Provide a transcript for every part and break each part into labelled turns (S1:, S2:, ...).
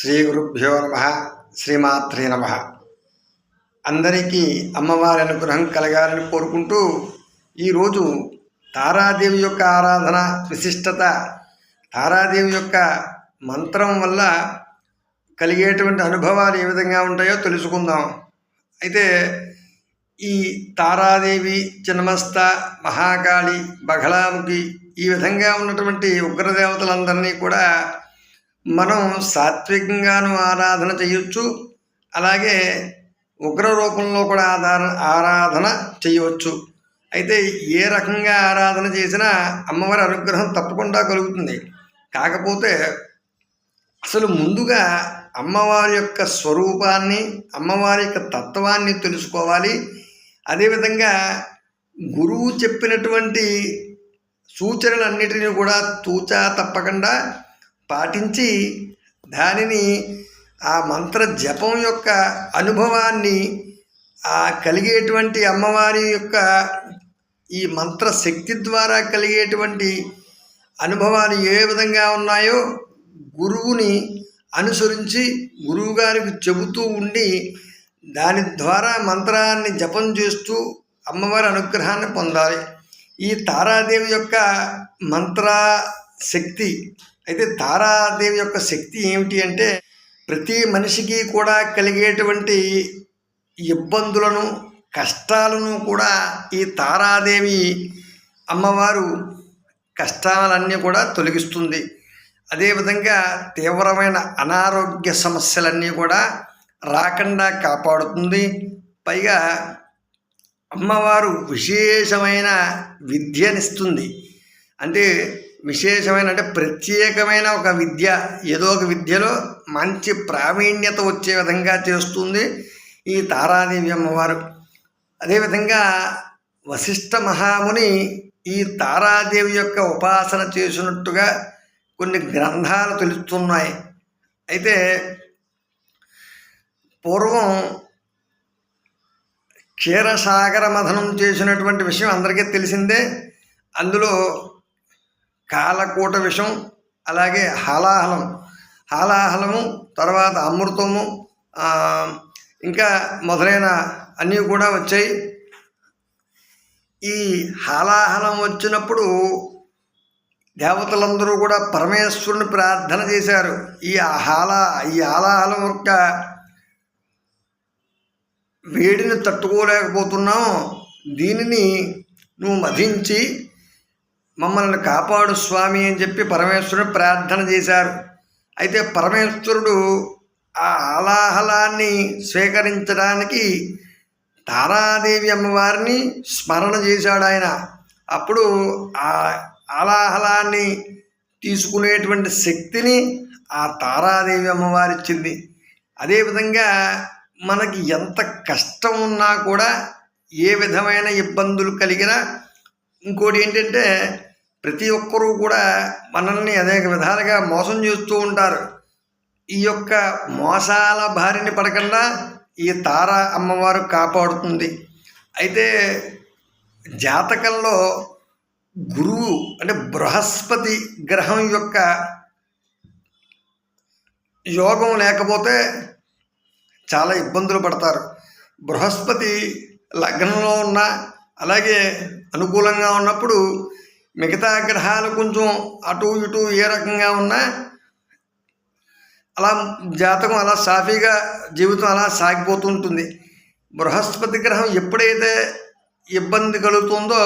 S1: శ్రీ గురుభ్యో నమ శ్రీమాత్రే నమ. అందరికీ అమ్మవారి అనుగ్రహం కలగాలని కోరుకుంటూ ఈరోజు తారాదేవి యొక్క ఆరాధన విశిష్టత తారాదేవి యొక్క మంత్రం వల్ల కలిగేటువంటి అనుభవాలు ఏ విధంగా ఉంటాయో తెలుసుకుందాం. అయితే ఈ తారాదేవి జన్మస్థ మహాకాళి బహళాముఖి ఈ విధంగా ఉన్నటువంటి ఉగ్రదేవతలందరినీ కూడా మనం సాత్వికంగాను ఆరాధన చేయొచ్చు అలాగే ఉగ్ర రూపంలో కూడా ఆధార ఆరాధన చేయవచ్చు. అయితే ఏ రకంగా ఆరాధన చేసినా అమ్మవారి అనుగ్రహం తప్పకుండా కలుగుతుంది. కాకపోతే అసలు ముందుగా అమ్మవారి యొక్క స్వరూపాన్ని అమ్మవారి యొక్క తత్వాన్ని తెలుసుకోవాలి. అదేవిధంగా గురువు చెప్పినటువంటి సూచనలన్నిటినీ కూడా తూచా తప్పకుండా పాటించి దానిని ఆ మంత్ర జపం యొక్క అనుభవాన్ని ఆ కలిగేటువంటి అమ్మవారి యొక్క ఈ మంత్ర శక్తి ద్వారా కలిగేటువంటి అనుభవాలు ఏ విధంగా ఉన్నాయో గురువుని అనుసరించి గురువుగారికి చెబుతూ ఉండి దాని ద్వారా మంత్రాన్ని జపం చేస్తూ అమ్మవారి అనుగ్రహాన్ని పొందాలి. ఈ తారాదేవి యొక్క మంత్ర శక్తి అయితే తారాదేవి యొక్క శక్తి ఏమిటి అంటే ప్రతి మనిషికి కూడా కలిగేటువంటి ఇబ్బందులను కష్టాలను కూడా ఈ తారాదేవి అమ్మవారు కష్టాలన్నీ కూడా తొలగిస్తుంది. అదేవిధంగా తీవ్రమైన అనారోగ్య సమస్యలన్నీ కూడా రాకుండా కాపాడుతుంది. పైగా అమ్మవారు విశేషమైన విద్యనిస్తుంది. అంటే విశేషమైన అంటే ప్రత్యేకమైన ఒక విద్య ఏదో ఒక విద్యలో మంచి ప్రావీణ్యత వచ్చే విధంగా చేస్తుంది ఈ తారాదేవి అమ్మవారు. అదేవిధంగా వశిష్ఠ మహాముని ఈ తారాదేవి యొక్క ఉపాసన చేసినట్టుగా కొన్ని గ్రంథాలు తెలుస్తున్నాయి. అయితే పూర్వం క్షీరసాగర మథనం చేసినటువంటి విషయం అందరికీ తెలిసిందే. అందులో కాలకూట విషం అలాగే హాలాహలం. హాలాహలము తర్వాత అమృతము ఇంకా మొదలైన అన్నీ కూడా వచ్చాయి. ఈ హాలాహలం వచ్చినప్పుడు దేవతలందరూ కూడా పరమేశ్వరుని ప్రార్థన చేశారు. ఈ హాల ఈ హాలాహలం యొక్క వేడిని తట్టుకోలేకపోతున్నాం దీనిని నువ్వు మధించి మమ్మల్ని కాపాడు స్వామి అని చెప్పి పరమేశ్వరుడు ప్రార్థన చేశారు. అయితే పరమేశ్వరుడు ఆ ఆలాహలాన్ని స్వీకరించడానికి తారాదేవి అమ్మవారిని స్మరణ చేశాడు ఆయన. అప్పుడు ఆ ఆలాహలాన్ని తీసుకునేటువంటి శక్తిని ఆ తారాదేవి అమ్మవారి ఇచ్చింది. అదేవిధంగా మనకి ఎంత కష్టం ఉన్నా కూడా ఏ విధమైన ఇబ్బందులు కలిగినా ఇంకోటి ఏంటంటే ప్రతి ఒక్కరూ కూడా మనల్ని అనేక విధాలుగా మోసం చేస్తూ ఉంటారు. ఈ యొక్క మోసాల భారిని పడకుండా ఈ తార అమ్మవారు కాపాడుతుంది. అయితే జాతకంలో గురువు అంటే బృహస్పతి గ్రహం యొక్క యోగం లేకపోతే చాలా ఇబ్బందులు పడతారు. బృహస్పతి లగ్నంలో ఉన్న అలాగే అనుకూలంగా ఉన్నప్పుడు మిగతా గ్రహాలు కొంచెం అటు ఇటు ఏ రకంగా ఉన్నా అలా జాతకం అలా సాఫీగా జీవితం అలా సాగిపోతుంటుంది బృహస్పతి గ్రహం ఎప్పుడైతే ఇబ్బంది కలుగుతుందో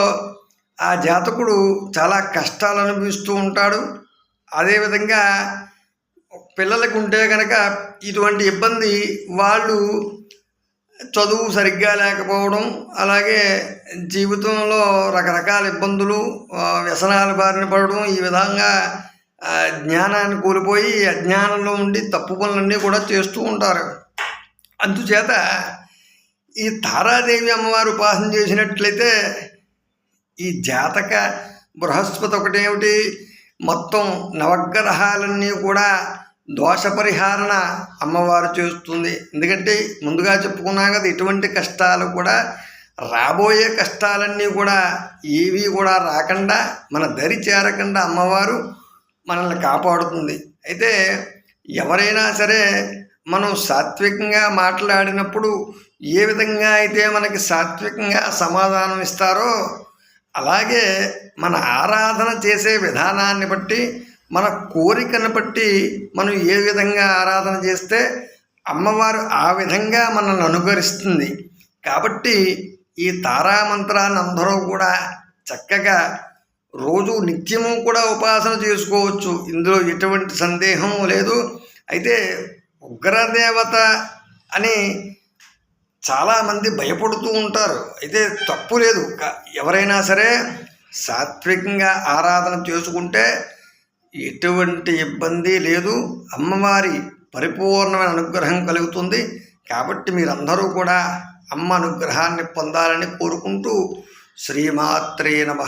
S1: ఆ జాతకుడు చాలా కష్టాలు అనుభవిస్తూ ఉంటాడు. అదేవిధంగా పిల్లలకు ఉంటే కనుక ఇటువంటి ఇబ్బంది వాళ్ళు చదువు సరిగ్గా లేకపోవడం అలాగే జీవితంలో రకరకాల ఇబ్బందులు వ్యసనాల బారిన పడడం ఈ విధంగా జ్ఞానాన్ని కోల్పోయి అజ్ఞానంలో ఉండి తప్పు పనులన్నీ కూడా చేస్తూ ఉంటారు. అందుచేత ఈ తారాదేవి అమ్మవారు ఉపాసన చేసినట్లయితే ఈ జాతక బృహస్పతి ఒకటేమిటి? మొత్తం నవగ్రహాలన్నీ కూడా దోష పరిహారణ అమ్మవారు చేస్తుంది. ఎందుకంటే ముందుగా చెప్పుకున్నా కదా ఇటువంటి కష్టాలు కూడా రాబోయే కష్టాలన్నీ కూడా ఏవి కూడా రాకుండా మన దరి చేరకుండా అమ్మవారు మనల్ని కాపాడుతుంది. అయితే ఎవరైనా సరే మనం సాత్వికంగా మాట్లాడినప్పుడు ఏ విధంగా అయితే మనకి సాత్వికంగా సమాధానం ఇస్తారో అలాగే మన ఆరాధన చేసే విధానాన్ని బట్టి మన కోరికను బట్టి మనం ఏ విధంగా ఆరాధన చేస్తే అమ్మవారు ఆ విధంగా మనల్ని అనుకరిస్తుంది. కాబట్టి ఈ తారామంత్రాన్ని అందరూ కూడా చక్కగా రోజు నిత్యము కూడా ఉపాసన చేసుకోవచ్చు. ఇందులో ఎటువంటి సందేహం లేదు. అయితే ఉగ్రదేవత అని చాలామంది భయపడుతూ ఉంటారు. అయితే తప్పు లేదు. ఎవరైనా సరే సాత్వికంగా ఆరాధన చేసుకుంటే ఎటువంటి ఇబ్బంది లేదు. అమ్మవారి పరిపూర్ణమైన అనుగ్రహం కలుగుతుంది. కాబట్టి మీరందరూ కూడా అమ్మ అనుగ్రహాన్ని పొందాలని కోరుకుంటూ శ్రీమాత్రే నమ.